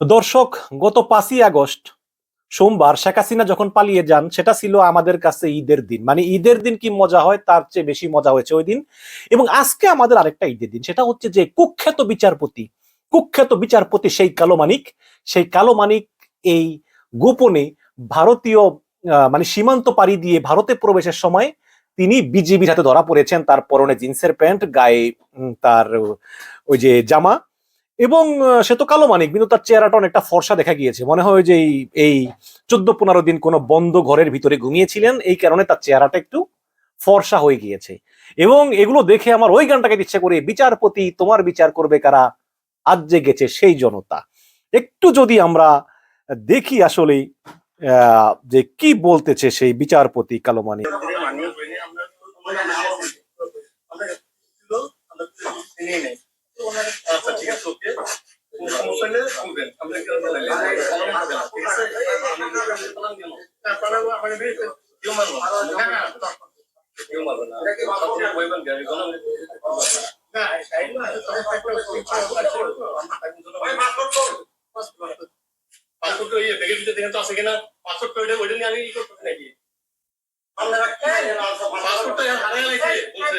দর্শক, গত পাঁচই আগস্ট, সোমবার শেখ হাসিনা যখন পালিয়ে যান, সেটা ছিল আমাদের কাছে ঈদের দিন। মানে ঈদের দিন কি মজা হয়? তার চেয়ে বেশি মজা হয়েছে ওই দিন। এবং আজকে আমাদের আরেকটা ঈদের দিন। সেটা হচ্ছে যে কুখ্যাত বিচারপতি কুখ্যাত বিচারপতি সেই কালো মানিক, সেই কালো মানিক এই গোপনে ভারতীয় মানে সীমান্ত পাড়ি দিয়ে ভারতে প্রবেশের সময় তিনি বিজেপির হাতে ধরা পড়েছেন। তার পরনে জিন্সের প্যান্ট, গায়ে তার ওই যে জামা। এবং সে তো কালো মানিক কিন্তু তার চেহারাটা অনেকটা ফর্সা দেখা গিয়েছে মনে হয় যে এই এই চোদ্দ পনেরো দিন কোনো বন্ধ ঘরের ভিতরে ঘুমিয়েছিলেন এই কারণে তার চেহারাটা একটু ফর্সা হয়ে গিয়েছে এবং এগুলো দেখে আমার ওই গানটাকে ইচ্ছে করে বিচারপতি তোমার বিচার করবে কারা আজ যে গেছে সেই জনতা একটু যদি আমরা দেখি আসলে আহ, যে কি বলতেছে সেই বিচারপতি কালো মানিক আচ্ছা ঠিক আছে ওকে। কোনো সমস্যা নেই? বলবেন আমরা কি করতে লাগলে ঠিক আছে? তারপরে আমাকে দিয়ে কেউ মারবো না। কেউ মারবো? না আপনি বলবেন কি কোনো না এই না পাসপোর্ট ইয়ে ব্যাগের ভিতরে দেখেন তো আছে কিনা? পাসপোর্ট ওইটা ওইটা নিয়ে আমি ই করতে নাকি? পাসপোর্টটা হারাই লাগছে বলছে।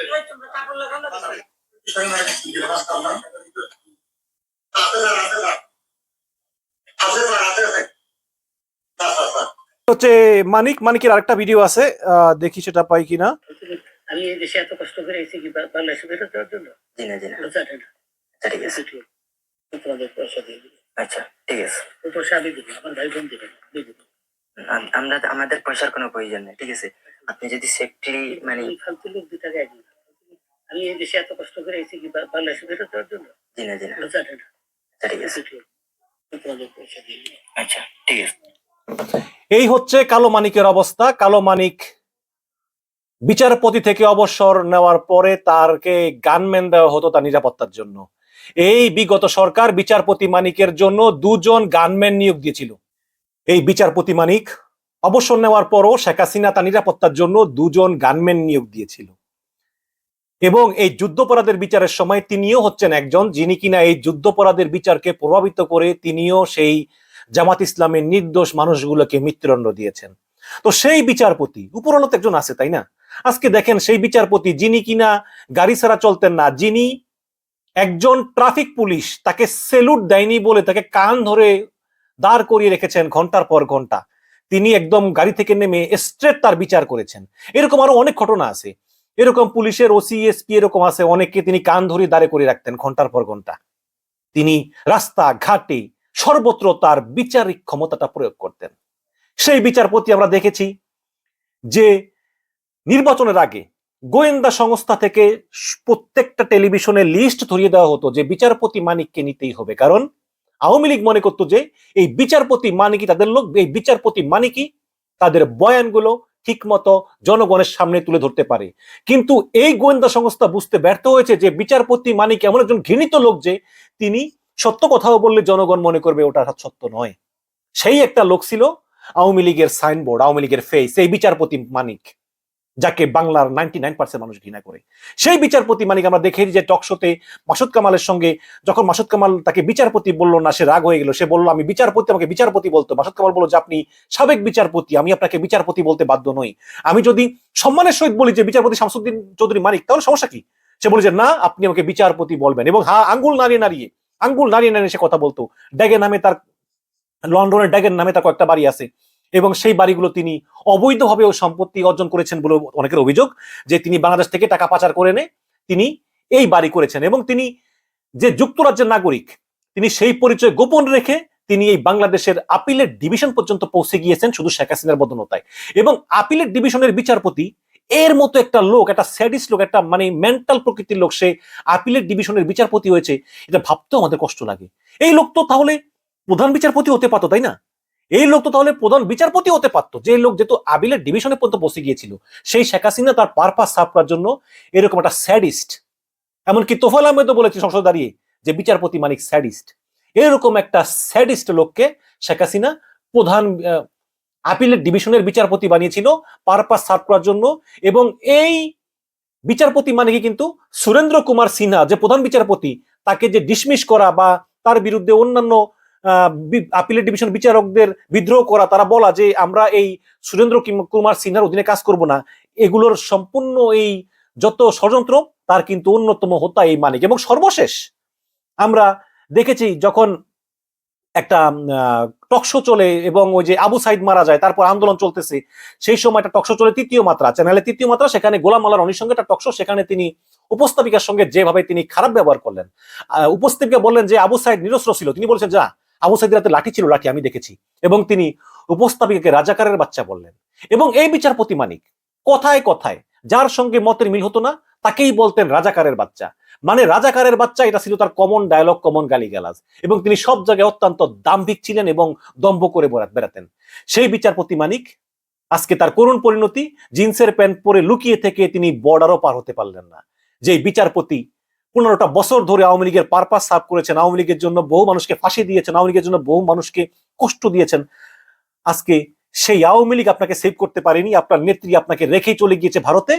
হচ্ছে মানিক মানিকের আরেকটা ভিডিও আছে দেখি সেটা পাই কিনা। আমি এই দেশে এত কষ্ট করে এসেছি কি বাংলাদেশে ফেরত দেওয়ার জন্য? জানে না। আচ্ছা ঠিক আছে। তোমাদের পয়সা দিয়ে দিবে। আচ্ছা ঠিক আছে। ওই পয়সা আমি দিব আমার ভাই বোন দেবে আমরা আমাদের পয়সার কোনো প্রয়োজন নেই ঠিক আছে? আপনি যদি সেফটি মানে ফালতু লোক টাকা একদিন আমি এই দেশে এত কষ্ট করে এসেছি কি বাংলাদেশে ফেরত দেওয়ার জন্য। আচ্ছা আচ্ছা ঠিক আছে। এই হচ্ছে কালো মানিকের অবস্থা। কালো মানিক বিচারপতি থেকে অবসর নেওয়ার পরে তারকে গানম্যান দেওয়া হতো তার নিরাপত্তার জন্য। এই বিগত সরকার বিচারপতি মানিকের জন্য দুজন গানম্যান নিয়োগ দিয়েছিল। এই বিচারপতি মানিক অবসর নেওয়ার পরও শেখ হাসিনা তার নিরাপত্তার জন্য দুজন গানম্যান নিয়োগ দিয়েছিল। এবং এই যুদ্ধপরাধের বিচারের সময় তিনিও হচ্ছেন একজন যিনি কিনা এই যুদ্ধপরাধের বিচারকে প্রভাবিত করে তিনিও সেই জামাত ইসলামের নির্দোষ মানুষগুলোকে মৃত্যুদণ্ড দিয়েছেন। তো সেই বিচারপতি উপরলত একজন আছে, তাই না? আজকে দেখেন সেই বিচারপতি যিনি কিনা গাড়ি ছাড়া চলতেন না, যিনি একজন ট্রাফিক পুলিশ তাকে সেলুট দেয়নি বলে তাকে কান ধরে দাঁড় করিয়ে রেখেছেন ঘণ্টার পর ঘণ্টা। তিনি একদম গাড়ি থেকে নেমে স্ট্রেট তার বিচার করেছেন। এরকম আরও অনেক ঘটনা আছে। এরকম পুলিশের ওসি এসপি এরকম আছে, অনেককে তিনি কান ধরে দাঁড়ে করে রাখতেন ঘণ্টার পর ঘণ্টা। তিনি রাস্তা, ঘাটে, সর্বত্র তার বিচারিক ক্ষমতাটা প্রয়োগ করতেন। সেই বিচারপতি আমরা দেখেছি যে নির্বাচনের আগে গোয়েন্দা সংস্থা থেকে প্রত্যেকটা টেলিভিশনে লিস্ট ধরিয়ে দেওয়া হতো যে বিচারপতি মানিককে নিতেই হবে। কারণ আওয়ামী লীগ মনে করতো যে এই বিচারপতি মানিকই তাদের লোক, এই বিচারপতি মানিকই তাদের বয়ানগুলো ঠিক মতো জনগণের সামনে তুলে ধরতে পারে। কিন্তু এই গোয়েন্দা সংস্থা বুঝতে ব্যর্থ হয়েছে যে বিচারপতি মানিক এমন একজন ঘৃণিত লোক যে তিনি সত্য কথাও বললে জনগণ মনে করবে ওটা সত্য নয়। সেই একটা লোক ছিল আওয়ামী লীগের সাইনবোর্ড, আওয়ামী লীগের ফেস এই বিচারপতি মানিক। যাকে বাংলার নাইনটি নাইন পার্সেন্ট মানুষ ঘৃণা করে। সেই বিচারপতি মানিক আমরা দেখেছি যে টক শোতে মাসুদ কামালের সঙ্গে যখন মাসুদ কামাল তাকে বিচারপতি বলল না, সে রাগ হয়ে গেল। সে বলল, আমি বিচারপতি, আমাকে বিচারপতি বলতো। মাসুদ কামাল বলল, যে আপনি সাবেক বিচারপতি, আমি আপনাকে বিচারপতি বলতে বাধ্য নই। আমি যদি সম্মানের সহিত বলি যে বিচারপতি শামসুদ্দিন চৌধুরী মানিক, তাহলে সমস্যা কি? সে বলে যে, না, আপনি আমাকে বিচারপতি বলবেন। এবং হা, আঙ্গুল নাড়িয়ে নাড়িয়ে, আঙ্গুল নাড়িয়ে নাড়িয়ে সে কথা বলতো। ড্যাগের নামে তার, লন্ডনের ড্যাগের নামে তার কয়েকটা বাড়ি আছে। এবং সেই বাড়িগুলো তিনি অবৈধভাবে ও সম্পত্তি অর্জন করেছেন বলে অনেকের অভিযোগ যে তিনি বাংলাদেশ থেকে টাকা পাচার করে এনে তিনি এই বাড়ি করেছেন এবং তিনি যে যুক্তরাজ্যের নাগরিক, তিনি সেই পরিচয় গোপন রেখে তিনি এই বাংলাদেশের আপিলের ডিভিশন পর্যন্ত পৌঁছে গিয়েছেন শুধু শেখ হাসিনার বদনতায় এবং আপিলের ডিভিশনের বিচারপতি, এর মতো একটা লোক, একটা স্যাডিস লোক, একটা মানে মেন্টাল প্রকৃতির লোক, সে আপিলের ডিভিশনের বিচারপতি হয়েছে, এটা ভাবতেও আমাদের কষ্ট লাগে। এই লোক তো তাহলে প্রধান বিচারপতি হতে পারতো, তাই না? এই লোক তো তাহলে প্রধান বিচারপতি হতে পারতো, যে লোক যেহেতু আবিলের ডিভিশনে পর্যন্ত বসে গিয়েছিল, সেই শেখ হাসিনা তার পারপাস সাফ করার জন্য এরকম একটা স্যাডিস্ট এমনকি তোফাল আহমেদও বলেছে সংসদ দাঁড়িয়ে যে বিচারপতি মানিক স্যাডিস্ট এরকম একটা স্যাডিস্ট লোককে শেখ হাসিনা প্রধান আপিলের ডিভিশনের বিচারপতি বানিয়েছিল পারপাস সার্ভ করার জন্য, এবং এই বিচারপতি মানে কি কিন্তু সুরেন্দ্র কুমার সিনহা, যে প্রধান বিচারপতি, তাকে যে ডিসমিস করা বা তার বিরুদ্ধে অন্যান্য আপিলের ডিভিশন বিচারকদের বিদ্রোহ করা, তারা বলা যে আমরা এই সুরেন্দ্র কিম- কুমার সিনহার অধীনে কাজ করব না। এগুলোর সম্পূর্ণ এই যত ষড়যন্ত্র, তার কিন্তু অন্যতম হত্যা এই মানিক এবং সর্বশেষ আমরা দেখেছি যখন একটা টকশো চলে এবং ওই যে আবু সাইদ মারা যায়, তারপর আন্দোলন চলতেছে, সেই সময় একটা টকশো চলে তৃতীয় মাত্রা। চ্যানেলে তৃতীয় মাত্রা, সেখানে গোলাম মাল্লা রনির সঙ্গে একটা টকশো সেখানে তিনি উপস্থাপিকার সঙ্গে যেভাবে তিনি খারাপ ব্যবহার করলেন। উপস্থাপিকা বললেন যে আবু সাইদ নিরস্ত্র ছিল। তিনি বলছেন, যা আবু সাইদের হাতে লাঠি ছিল, লাঠি আমি দেখেছি। এবং তিনি উপস্থাপিকাকে রাজাকারের বাচ্চা বললেন। এবং এই বিচারপতি মানিক, কথায় কথায়, যার সঙ্গে মতের মিল হতো না, তাকেই বলতেন রাজাকারের বাচ্চা। মানে রাজাকারের বাচ্চা, এটা ছিল তার কমন ডায়লগ কমন গালিগালাজ। এবং তিনি সব জায়গায় অত্যন্ত দাম্ভিক ছিলেন এবং দম্ভ করে বেড়া- বেড়াতেন। সেই বিচারপতি মানিক, আজকে তার করুণ পরিণতি, জিন্সের প্যান্ট পরে লুকিয়ে থেকে তিনি বর্ডারও পার হতে পারলেন না। যে বিচারপতি পনেরোটা বছর ধরে আওয়ামী লীগের পারপাস সাফ করেছেন, আওয়ামী লীগের জন্য বহু মানুষকে ফাঁসি দিয়েছেন, আওয়ামী লীগের জন্য বহু মানুষকে কষ্ট দিয়েছেন। আজকে সেই আওয়ামী লীগ আপনাকে সেভ করতে পারেনি, আপনার নেত্রী আপনাকে রেখেই চলে গিয়েছে ভারতে।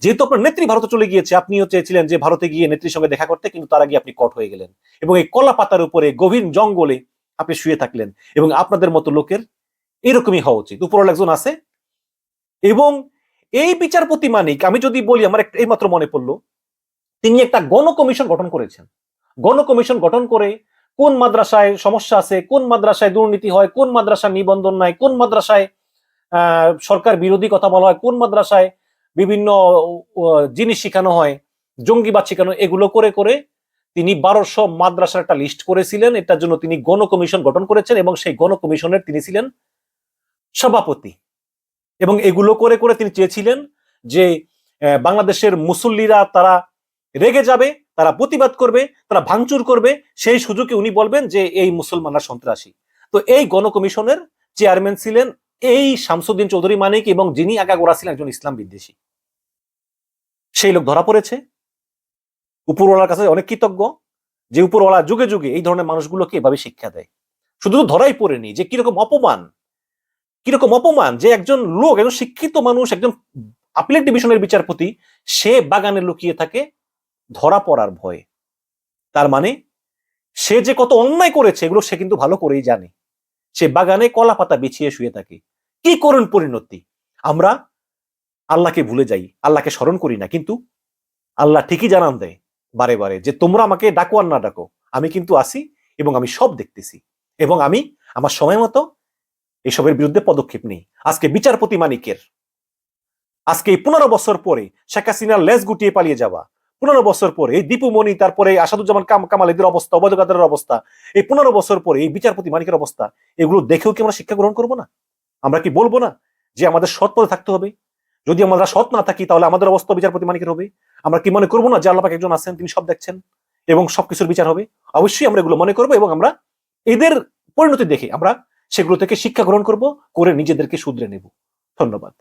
যেহেতু আপনার নেত্রী ভারতে চলে গিয়েছে, আপনিও চেয়েছিলেন যে ভারতে গিয়ে নেত্রীর সঙ্গে দেখা করতে, কিন্তু তার আগে আপনি কট হয়ে গেলেন। এবং এই কলা পাতার উপরে গভীর জঙ্গলে আপনি শুয়ে থাকলেন। এবং আপনাদের মতো লোকের এরকমই হওয়া উচিত। উপরওয়ালা একজন আছে। এবং এই বিচারপতি মানিক, আমি যদি বলি, আমার একটা এইমাত্র মনে পড়ল তিনি একটা গণ কমিশন গঠন করেছেন। গণ কমিশন গঠন করে কোন মাদ্রাসায় সমস্যা আছে, কোন মাদ্রাসায় দুর্নীতি হয়, কোন মাদ্রাসায় নিবন্ধন নাই, কোন মাদ্রাসায় সরকার বিরোধী কথা বলা হয়, কোন মাদ্রাসায় বিভিন্ন জিনিস শেখানো হয়, জঙ্গিবাদ শেখানো এগুলো করে করে তিনি বারোশো মাদ্রাসার একটা লিস্ট করেছিলেন। এটার জন্য তিনি গণ কমিশন গঠন করেছেন এবং সেই গণ কমিশনের তিনি ছিলেন সভাপতি। এবং এগুলো করে করে তিনি চেয়েছিলেন যে বাংলাদেশের মুসল্লিরা তারা রেগে যাবে, তারা প্রতিবাদ করবে, তারা ভাঙচুর করবে, সেই সুযোগে উনি বলবেন যে এই মুসলমানরা সন্ত্রাসী। তো এই গণকমিশনের চেয়ারম্যান ছিলেন এই শামসুদ্দিন চৌধুরী মানিক এবং যিনি আগাগোড়া ছিলেন একজন ইসলাম বিদ্বেষী। সেই লোক ধরা পড়েছে। উপরওয়ালার কাছে অনেক কৃতজ্ঞ যে উপরওয়ালা যুগে যুগে এই ধরনের মানুষগুলোকে এভাবে শিক্ষা দেয়। শুধু ধরাই পড়েনি যে কীরকম অপমান কীরকম অপমান যে একজন লোক, একজন শিক্ষিত মানুষ, একজন আপিলেট ডিভিশনের বিচারপতি, সে বাগানে লুকিয়ে থাকে ধরা পড়ার ভয়ে। তার মানে সে যে কত অন্যায় করেছে, এগুলো সে কিন্তু ভালো করেই জানে। সে বাগানে কলা পাতা বিছিয়ে শুয়ে থাকে। কি করুন পরিণতি! আমরা আল্লাহকে ভুলে যাই, আল্লাহকে স্মরণ করি না, কিন্তু আল্লাহ ঠিকই জানান দেয় বারে বারে যে, তোমরা আমাকে ডাকো আর না ডাকো। আমি কিন্তু আসি এবং আমি সব দেখতেছি এবং আমি আমার সময় মতো এসবের বিরুদ্ধে পদক্ষেপ নেই। আজকে বিচারপতি মানিকের, আজকে এই পনেরো বছর পরে শেখ হাসিনার লেজ গুটিয়ে পালিয়ে যাওয়া পনেরো বছর পরে এই দীপু মনি, তারপরে আসাদুজ্জামান কাম- কামাল এদের অবস্থা অবৈধ কাদের অবস্থা, এই পনেরো বছর পরে এই বিচারপতি মানিকের অবস্থা, এগুলো দেখেও কি আমরা শিক্ষা গ্রহণ করব না? আমরা কি বলব না যে আমাদের সৎ পথে থাকতে হবে? যদি আমরা সৎ না থাকি, তাহলে আমাদের অবস্থা বিচারপতি মানিকের হবে। আমরা কি মনে করব না যে আল্লাপাক একজন আছেন, তিনি সব দেখছেন এবং সবকিছুর বিচার হবে? অবশ্যই আমরা এগুলো মনে করব এবং আমরা এদের পরিণতি দেখে আমরা সেগুলো থেকে শিক্ষা গ্রহণ করব, করে নিজেদেরকে শুধরে নেব। ধন্যবাদ।